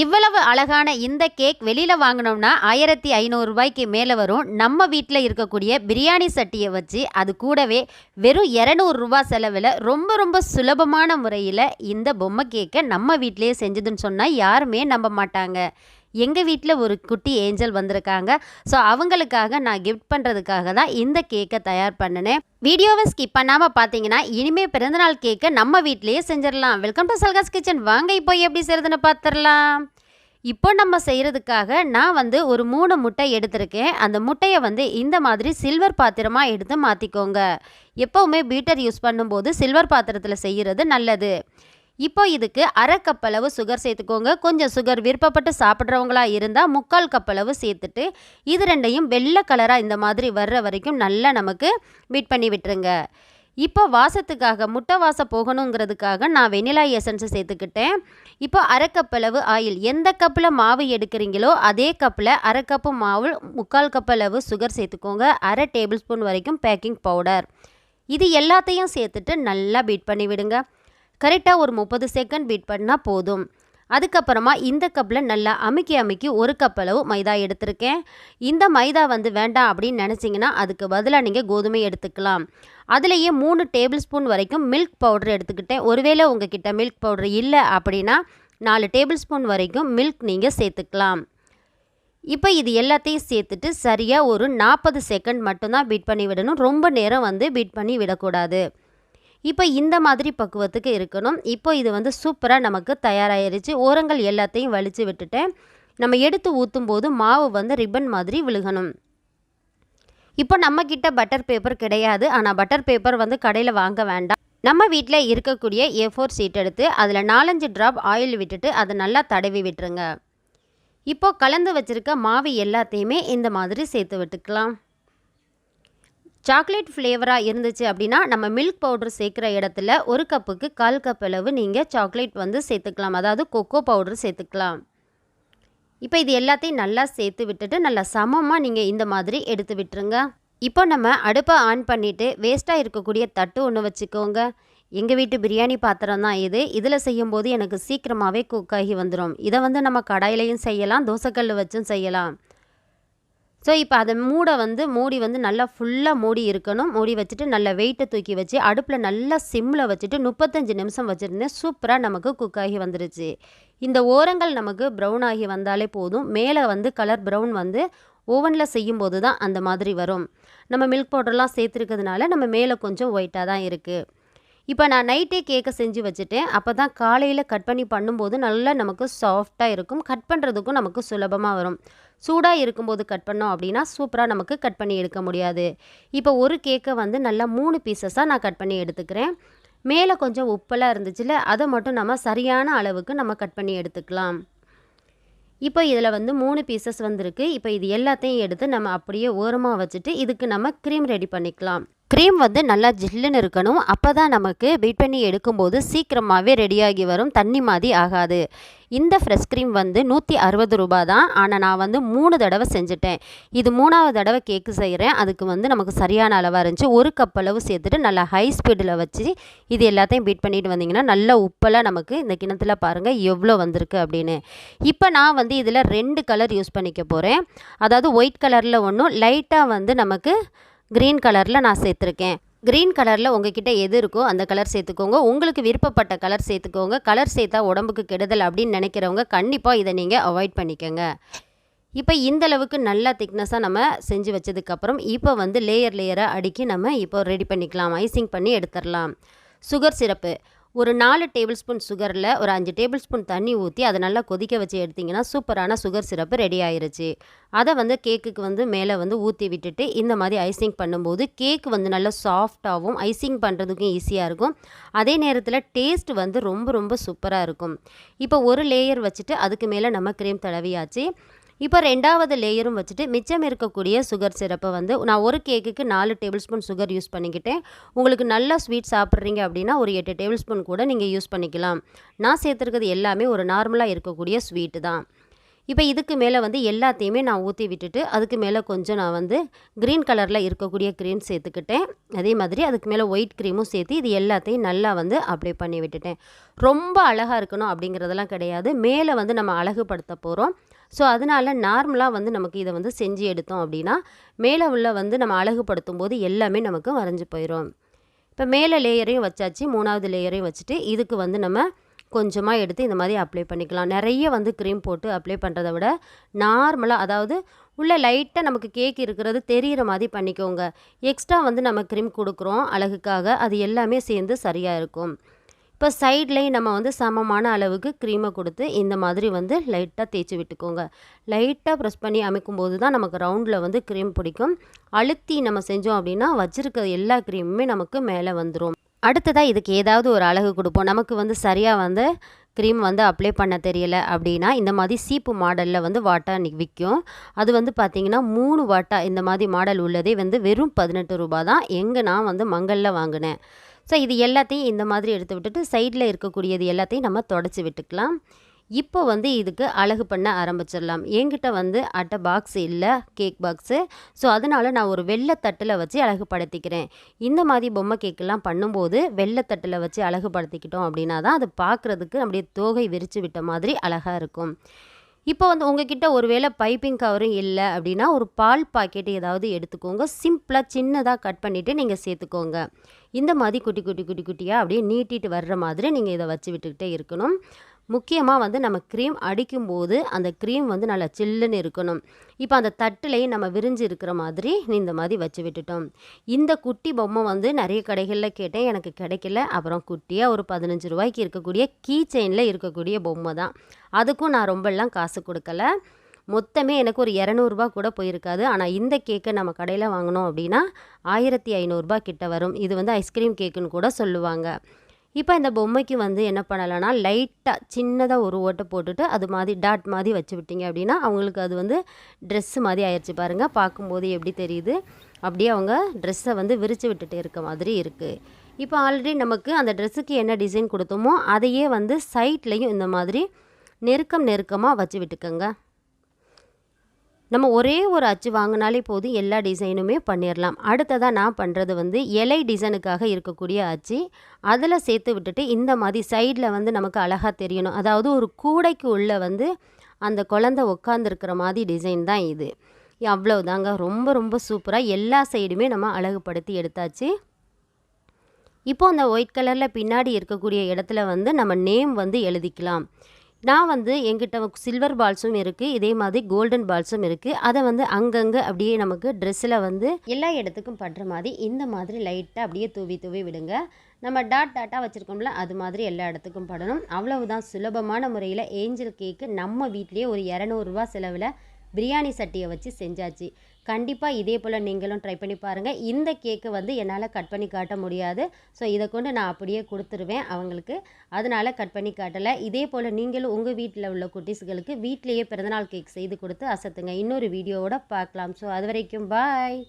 இவ்வளவு அழகான இந்த கேக் வெளியில் வாங்கினோம்னா ஆயிரத்தி ஐநூறுரூபாய்க்கு மேலே வரும். நம்ம வீட்டில் இருக்கக்கூடிய பிரியாணி சட்டியை வச்சு அது கூடவே வெறும் இரநூறுபா செலவில் ரொம்ப ரொம்ப சுலபமான முறையில் இந்த பொம்மை கேக்கை நம்ம வீட்டிலேயே செஞ்சதுன்னு சொன்னால் யாருமே நம்ப மாட்டாங்க. எங்கள் வீட்டில் ஒரு குட்டி ஏஞ்சல் வந்திருக்காங்க. ஸோ அவங்களுக்காக நான் கிஃப்ட் பண்ணுறதுக்காக தான் இந்த கேக்கை தயார் பண்ணினேன். வீடியோவை ஸ்கிப் பண்ணாமல் பார்த்தீங்கன்னா இனிமேல் பிறந்தநாள் கேக்கை நம்ம வீட்டிலேயே செஞ்சிடலாம். வெல்கம் டு சல்காஸ் கிச்சன் வாங்க இப்போ எப்படி செய்கிறதுன்னு பார்த்துடலாம் இப்போ நம்ம செய்கிறதுக்காக நான் வந்து ஒரு மூணு முட்டை எடுத்திருக்கேன். அந்த முட்டையை வந்து இந்த மாதிரி சில்வர் பாத்திரமாக எடுத்து மாற்றிக்கோங்க எப்போவுமே பீட்டர் யூஸ் பண்ணும்போது சில்வர் பாத்திரத்தில் செய்கிறது நல்லது. இப்போ இதுக்கு அரை கப் அளவு சுகர் சேர்த்துக்கோங்க. கொஞ்சம் சுகர் விருப்பப்பட்டு சாப்பிட்றவங்களா இருந்தால் முக்கால் கப் அளவு சேர்த்துட்டு இது ரெண்டையும் வெள்ளை கலராக இந்த மாதிரி வர்ற வரைக்கும் நல்லா நமக்கு பீட் பண்ணி விட்டுருங்க. இப்போ வாசத்துக்காக முட்டை வாசம் போகணுங்கிறதுக்காக நான் வெனிலா எசன்ஸை சேர்த்துக்கிட்டேன். இப்போ அரை அளவு ஆயில் எந்த கப்பில் மாவு எடுக்கிறீங்களோ அதே கப்பில் அரை கப்பு மாவு முக்கால் கப் அளவு சுகர் சேர்த்துக்கோங்க. அரை டேபிள் ஸ்பூன் வரைக்கும் பேக்கிங் பவுடர் இது எல்லாத்தையும் சேர்த்துட்டு நல்லா பீட் பண்ணி விடுங்க. கரெக்டாக ஒரு முப்பது செகண்ட் பீட் பண்ணால் போதும். அதுக்கப்புறமா இந்த கப்பில் நல்லா அமுக்கி அமுக்கி ஒரு கப் அளவு மைதா எடுத்திருக்கேன். இந்த மைதா வந்து வேண்டாம் அப்படின்னு நினச்சிங்கன்னா அதுக்கு பதிலாக நீங்கள் கோதுமை எடுத்துக்கலாம். அதுலேயே மூணு டேபிள் ஸ்பூன் வரைக்கும் மில்க் பவுடர் எடுத்துக்கிட்டேன். ஒருவேளை உங்ககிட்ட மில்க் பவுடர் இல்லை அப்படின்னா நாலு டேபிள் ஸ்பூன் வரைக்கும் மில்க் நீங்கள் சேர்த்துக்கலாம். இப்போ இது எல்லாத்தையும் சேர்த்துட்டு சரியாக ஒரு நாற்பது செகண்ட் மட்டும்தான் பீட் பண்ணி விடணும். ரொம்ப நேரம் வந்து பீட் பண்ணி விடக்கூடாது. இப்போ இந்த மாதிரி பக்குவத்துக்கு இருக்கணும். இப்போ இது வந்து சூப்பராக நமக்கு தயாராகிருச்சு ஓரங்கள் எல்லாத்தையும் வலித்து விட்டுட்டேன் நம்ம எடுத்து ஊற்றும் போது மாவு வந்து ரிப்பன் மாதிரி விழுகணும். இப்போ நம்மக்கிட்ட பட்டர் பேப்பர் கிடையாது. ஆனால் பட்டர் பேப்பர் வந்து கடையில் வாங்க வேண்டாம். நம்ம வீட்டில் இருக்கக்கூடிய ஏ ஃபோர் சீட் எடுத்து அதில் நாலஞ்சு ட்ராப் ஆயில் விட்டுட்டு அதை நல்லா தடவி விட்டுருங்க. இப்போ கலந்து வச்சுருக்க மாவு எல்லாத்தையுமே இந்த மாதிரி சேர்த்து விட்டுக்கலாம். சாக்லேட் ஃப்ளேவராக இருந்துச்சு அப்படின்னா நம்ம மில்க் பவுடர் சேர்க்குற இடத்துல ஒரு கப்புக்கு கால் கப் அளவு நீங்கள் சாக்லேட் வந்து சேர்த்துக்கலாம். அதாவது கொக்கோ பவுடர் சேர்த்துக்கலாம். இப்போ இது எல்லாத்தையும் நல்லா சேர்த்து விட்டுட்டு நல்லா சமமாக நீங்கள் இந்த மாதிரி எடுத்து விட்டுருங்க. இப்போ நம்ம அடுப்பை ஆன் பண்ணிவிட்டு வேஸ்ட்டாக இருக்கக்கூடிய தட்டு ஒன்று வச்சுக்கோங்க. எங்கள் வீட்டு பிரியாணி பாத்திரம் தான் இது. இதில் செய்யும்போது எனக்கு சீக்கிரமாகவே குக் ஆகி வந்துடும் இதை வந்து நம்ம கடாயிலையும் செய்யலாம் தோசைக்கல் வச்சும் செய்யலாம். ஸோ இப்போ அதை மூட வந்து மூடி வந்து நல்லா ஃபுல்லாக மூடி இருக்கணும். மூடி வச்சுட்டு நல்லா வெயிட்டை தூக்கி வச்சு அடுப்பில் நல்லா சிம்மில் வச்சுட்டு முப்பத்தஞ்சு நிமிஷம் வச்சுருந்தேன். சூப்பராக நமக்கு குக் ஆகி வந்துருச்சு. இந்த ஓரங்கள் நமக்கு ப்ரௌன் ஆகி வந்தாலே போதும். மேலே வந்து கலர் ப்ரௌன் வந்து ஓவனில் செய்யும்போது தான் அந்த மாதிரி வரும். நம்ம மில்க் பவுடர்லாம் சேர்த்துருக்கிறதுனால நம்ம மேலே கொஞ்சம் ஒயிட்டாக தான் இருக்குது இப்போ நான் நைட்டே கேக்கை செஞ்சு வச்சுட்டேன். அப்போ தான் காலையில் கட் பண்ணி பண்ணும்போது நல்லா நமக்கு சாஃப்டாக இருக்கும். கட் பண்ணுறதுக்கும் நமக்கு சுலபமாக வரும். சூடாக இருக்கும்போது கட் பண்ணோம் அப்படின்னா சூப்பராக நமக்கு கட் பண்ணி எடுக்க முடியாது. இப்போ ஒரு கேக்கை வந்து நல்லா மூணு பீசஸாக நான் கட் பண்ணி எடுத்துக்கிறேன். மேலே கொஞ்சம் உப்பெல்லாம் இருந்துச்சுல அதை மட்டும் நம்ம சரியான அளவுக்கு நம்ம கட் பண்ணி எடுத்துக்கலாம். இப்போ இதில் வந்து மூணு பீசஸ் வந்திருக்கு. இப்போ இது எல்லாத்தையும் எடுத்து நம்ம அப்படியே ஓரமாக வச்சுட்டு இதுக்கு நம்ம க்ரீம் ரெடி பண்ணிக்கலாம். க்ரீம் வந்து நல்லா ஜில்லுன்னு இருக்கணும். அப்போ தான் நமக்கு பீட் பண்ணி எடுக்கும்போது சீக்கிரமாகவே ரெடியாகி வரும். தண்ணி மாதிரி ஆகாது. இந்த ஃப்ரெஷ் க்ரீம் வந்து நூற்றி அறுபது ரூபா தான். ஆனால் நான் வந்து மூணு தடவை செஞ்சுட்டேன். இது மூணாவது தடவை கேக்கு செய்கிறேன் அதுக்கு வந்து நமக்கு சரியான அளவாக இருந்துச்சு. ஒரு கப் அளவு சேர்த்துட்டு நல்லா ஹை ஸ்பீடில் வச்சு இது எல்லாத்தையும் பீட் பண்ணிட்டு வந்தீங்கன்னா நல்ல உப்பெல்லாம் நமக்கு இந்த கிணத்துல பாருங்கள் எவ்வளோ வந்திருக்கு அப்படின்னு. இப்போ நான் வந்து இதில் ரெண்டு கலர் யூஸ் பண்ணிக்க போகிறேன் அதாவது ஒயிட் கலரில் ஒன்றும் லைட்டாக வந்து நமக்கு க்ரீன் கலரில் நான் சேர்த்துருக்கேன். க்ரீன் கலரில் உங்ககிட்ட எது இருக்கோ அந்த கலர் சேர்த்துக்கோங்க. உங்களுக்கு விருப்பப்பட்ட கலர் சேர்த்துக்கோங்க. கலர் சேர்த்தா உடம்புக்கு கெடுதல் அப்படின்னு நினைக்கிறவங்க கண்டிப்பாக இதை நீங்கள் அவாய்ட் பண்ணிக்கோங்க. இப்போ இந்தளவுக்கு நல்லா திக்னஸாக நம்ம செஞ்சு வச்சதுக்கப்புறம் இப்போ வந்து லேயர் லேயராக அடுக்கி நம்ம இப்போ ரெடி பண்ணிக்கலாம். ஐசிங் பண்ணி எடுத்துடலாம். சுகர் சிரப்பு ஒரு நாலு டேபிள் ஸ்பூன் சுகரில் ஒரு அஞ்சு டேபிள் ஸ்பூன் தண்ணி ஊற்றி அதை நல்லா கொதிக்க வச்சு எடுத்திங்கன்னா சூப்பரான சுகர் சிரப்பு ரெடி ஆயிருச்சு. அதை வந்து கேக்குக்கு வந்து மேலே வந்து ஊற்றி விட்டுட்டு இந்த மாதிரி ஐசிங் பண்ணும்போது கேக் வந்து நல்லா சாஃப்டாகவும் ஐசிங் பண்ணுறதுக்கும் ஈஸியாக இருக்கும். அதே நேரத்தில் டேஸ்ட் வந்து ரொம்ப ரொம்ப சூப்பராக இருக்கும். இப்போ ஒரு லேயர் வச்சுட்டு அதுக்கு மேலே நம்ம க்ரீம் தடவியாச்சு. இப்போ ரெண்டாவது லேயரும் வச்சுட்டு மிச்சம் இருக்கக்கூடிய சுகர் சிரப்பை வந்து நான் ஒரு கேக்குக்கு நாலு டேபிள் ஸ்பூன் சுகர் யூஸ் பண்ணிக்கிட்டேன். உங்களுக்கு நல்லா ஸ்வீட் சாப்பிட்றீங்க அப்படின்னா ஒரு எட்டு டேபிள் ஸ்பூன் கூட நீங்கள் யூஸ் பண்ணிக்கலாம். நான் சேர்த்துருக்கிறது எல்லாமே ஒரு நார்மலாக இருக்கக்கூடிய ஸ்வீட்டு தான். இப்போ இதுக்கு மேலே வந்து எல்லாத்தையுமே நான் ஊற்றி விட்டுட்டு அதுக்கு மேலே கொஞ்சம் நான் வந்து க்ரீன் கலரில் இருக்கக்கூடிய க்ரீம் சேர்த்துக்கிட்டேன். அதே மாதிரி அதுக்கு மேலே ஒயிட் க்ரீமும் சேர்த்து இது எல்லாத்தையும் நல்லா வந்து அப்ளை பண்ணி விட்டுட்டேன். ரொம்ப அழகாக இருக்கணும் அப்படிங்கிறதெல்லாம் கிடையாது. மேலே வந்து நம்ம அழகுபடுத்த போகிறோம் ஸோ அதனால் நார்மலாக வந்து நமக்கு இதை வந்து செஞ்சு எடுத்தோம் அப்படின்னா மேலே உள்ள வந்து நம்ம அழகுபடுத்தும் போது எல்லாமே நமக்கு வரைஞ்சி போயிடும் இப்போ மேலே லேயரையும் வச்சாச்சு மூணாவது லேயரையும் வச்சுட்டு இதுக்கு வந்து நம்ம கொஞ்சமாக எடுத்து இந்த மாதிரி அப்ளை பண்ணிக்கலாம். நிறைய வந்து க்ரீம் போட்டு அப்ளை பண்ணுறத விட நார்மலாக அதாவது உள்ள லைட்டாக நமக்கு கேக் இருக்கிறது தெரிகிற மாதிரி பண்ணிக்கோங்க. எக்ஸ்ட்ரா வந்து நம்ம க்ரீம் கொடுக்குறோம் அழகுக்காக அது எல்லாமே சேர்ந்து சரியாக இருக்கும். இப்போ சைட்லேயும் நம்ம வந்து சமமான அளவுக்கு க்ரீமை கொடுத்து இந்த மாதிரி வந்து லைட்டாக தேய்ச்சி விட்டுக்கோங்க. லைட்டாக ப்ரெஸ் பண்ணி அமைக்கும் போது தான் நமக்கு ரவுண்டில் வந்து க்ரீம் பிடிக்கும். அழுத்தி நம்ம செஞ்சோம் அப்படின்னா வச்சுருக்க எல்லா க்ரீமுமே நமக்கு மேலே வந்துடும் அடுத்ததாக இதுக்கு ஏதாவது ஒரு அழகு கொடுப்போம். நமக்கு வந்து சரியாக வந்து க்ரீம் வந்து அப்ளை பண்ண தெரியல அப்படின்னா இந்த மாதிரி சீப்பு மாடலில் வந்து வாட்டா விற்கும் அது வந்து பார்த்திங்கன்னா மூணு வாட்டா இந்த மாதிரி மாடல் உள்ளதே வந்து வெறும் பதினெட்டு ரூபா தான். எங்கே நான் வந்து மங்களில் வாங்கினேன். ஸோ இது எல்லாத்தையும் இந்த மாதிரி எடுத்து விட்டுட்டு சைடில் இருக்கக்கூடியது எல்லாத்தையும் நம்ம தொடச்சி விட்டுக்கலாம். இப்போ வந்து இதுக்கு அழகு பண்ண ஆரம்பிச்சிடலாம். என்கிட்ட வந்து அட்டை பாக்ஸ் இல்லை கேக் பாக்ஸு ஸோ அதனால் நான் ஒரு வெள்ளைத்தட்டில் வச்சு அழகுபடுத்திக்கிறேன். இந்த மாதிரி பொம்மை கேக்கெல்லாம் பண்ணும்போது வெள்ளைத்தட்டில் வச்சு அழகுபடுத்திக்கிட்டோம் அப்படின்னா தான் அது பார்க்குறதுக்கு அப்படியே தோகை விரித்து விட்ட மாதிரி அழகாக இருக்கும். இப்போ வந்து உங்ககிட்ட ஒரு வேளை பைப்பிங் கவரும் இல்லை அப்படின்னா ஒரு பால் பாக்கெட் ஏதாவது எடுத்துக்கோங்க. சிம்பிளாக சின்னதாக கட் பண்ணிவிட்டு நீங்கள் சேர்த்துக்கோங்க. இந்த மாதிரி குட்டி குட்டி குட்டி குட்டியாக அப்படியே நீட்டிட்டு வர்ற மாதிரி நீங்கள் இதை வச்சு விட்டுக்கிட்டே இருக்கணும். முக்கியமாக வந்து நம்ம க்ரீம் அடிக்கும்போது அந்த க்ரீம் வந்து நல்லா சில்லுன்னு இருக்கணும். இப்போ அந்த தட்டுலையும் நம்ம விரிஞ்சு இருக்கிற மாதிரி இந்த மாதிரி வச்சு விட்டுட்டோம். இந்த குட்டி பொம்மை வந்து நிறைய கடைகளில் கேட்டேன். எனக்கு கிடைக்கல. அப்புறம் குட்டியாக ஒரு பதினஞ்சு ரூபாய்க்கு இருக்கக்கூடிய கீ செயினில் இருக்கக்கூடிய பொம்மை தான். அதுக்கும் நான் ரொம்பலாம் காசு கொடுக்கல. மொத்தமே எனக்கு ஒரு இரநூறுபா கூட போயிருக்காது. ஆனால் இந்த கேக்கை நம்ம கடையில் வாங்கினோம் அப்படின்னா ஆயிரத்தி ஐநூறுரூபா கிட்ட வரும். இது வந்து ஐஸ்கிரீம் கேக்குன்னு கூட சொல்லுவாங்க. இப்போ இந்த பொம்மைக்கு வந்து என்ன பண்ணலைன்னா லைட்டாக சின்னதாக ஒரு ஓட்டை போட்டுட்டு அது மாதிரி டாட் மாதிரி வச்சு விட்டீங்க அப்படின்னா அவங்களுக்கு அது வந்து ட்ரெஸ்ஸு மாதிரி ஆயிடுச்சு பாருங்கள் பார்க்கும்போது எப்படி தெரியுது? அப்படியே அவங்க ட்ரெஸ்ஸை வந்து விரித்து விட்டுட்டு இருக்க மாதிரி இருக்குது இப்போ ஆல்ரெடி நமக்கு அந்த ட்ரெஸ்ஸுக்கு என்ன டிசைன் கொடுத்தோமோ அதையே வந்து சைட்லேயும் இந்த மாதிரி நெருக்கம் நெருக்கமாக வச்சு விட்டுக்கோங்க. நம்ம ஒரே ஒரு அச்சு வாங்கினாலே போதும் எல்லா டிசைனுமே பண்ணிடலாம் அடுத்ததாக நான் பண்ணுறது வந்து இலை டிசைனுக்காக இருக்கக்கூடிய அச்சு. அதில் சேர்த்து விட்டுட்டு இந்த மாதிரி சைடில் வந்து நமக்கு அழகாக தெரியணும். அதாவது ஒரு கூடைக்கு உள்ளே வந்து அந்த குழந்த உட்காந்துருக்கிற மாதிரி டிசைன் தான் இது. அவ்வளவுதாங்க. ரொம்ப ரொம்ப சூப்பராக எல்லா சைடுமே நம்ம அழகுபடுத்தி எடுத்தாச்சு. இப்போ அந்த ஒயிட் கலரில் பின்னாடி இருக்கக்கூடிய இடத்துல வந்து நம்ம நேம் வந்து எழுதிக்கலாம். நான் வந்து எங்கிட்ட சில்வர் பால்ஸும் இருக்குது இதே மாதிரி கோல்டன் பால்ஸும் இருக்குது அதை வந்து அங்கங்கே அப்படியே நமக்கு ட்ரெஸ்ஸில் வந்து எல்லா இடத்துக்கும் படுற மாதிரி இந்த மாதிரி லைட்டாக அப்படியே தூவி தூவி விடுங்க. நம்ம டாட் டாட்டாக வச்சுருக்கோம்ல அது மாதிரி எல்லா இடத்துக்கும் படணும். அவ்வளவுதான் சுலபமான முறையில் ஏஞ்சல் கேக்கு நம்ம வீட்லேயே ஒரு இரநூறுவா செலவில் பிரியாணி சட்டியை வச்சு செஞ்சாச்சு. கண்டிப்பாக இதே போல் நீங்களும் ட்ரை பண்ணி பாருங்கள் இந்த கேக்கு வந்து என்னால் கட் பண்ணி காட்ட முடியாது. ஸோ இதை கொண்டு நான் அப்படியே கொடுத்துருவேன் அவங்களுக்கு. அதனால் கட் பண்ணி காட்டலை. இதே போல் நீங்களும் உங்கள் வீட்டில் உள்ள குட்டீஸ்களுக்கு வீட்லேயே பிறந்தநாள் கேக் செய்து கொடுத்து அசத்துங்க. இன்னொரு வீடியோவோட பார்க்கலாம். ஸோ அது வரைக்கும் பாய்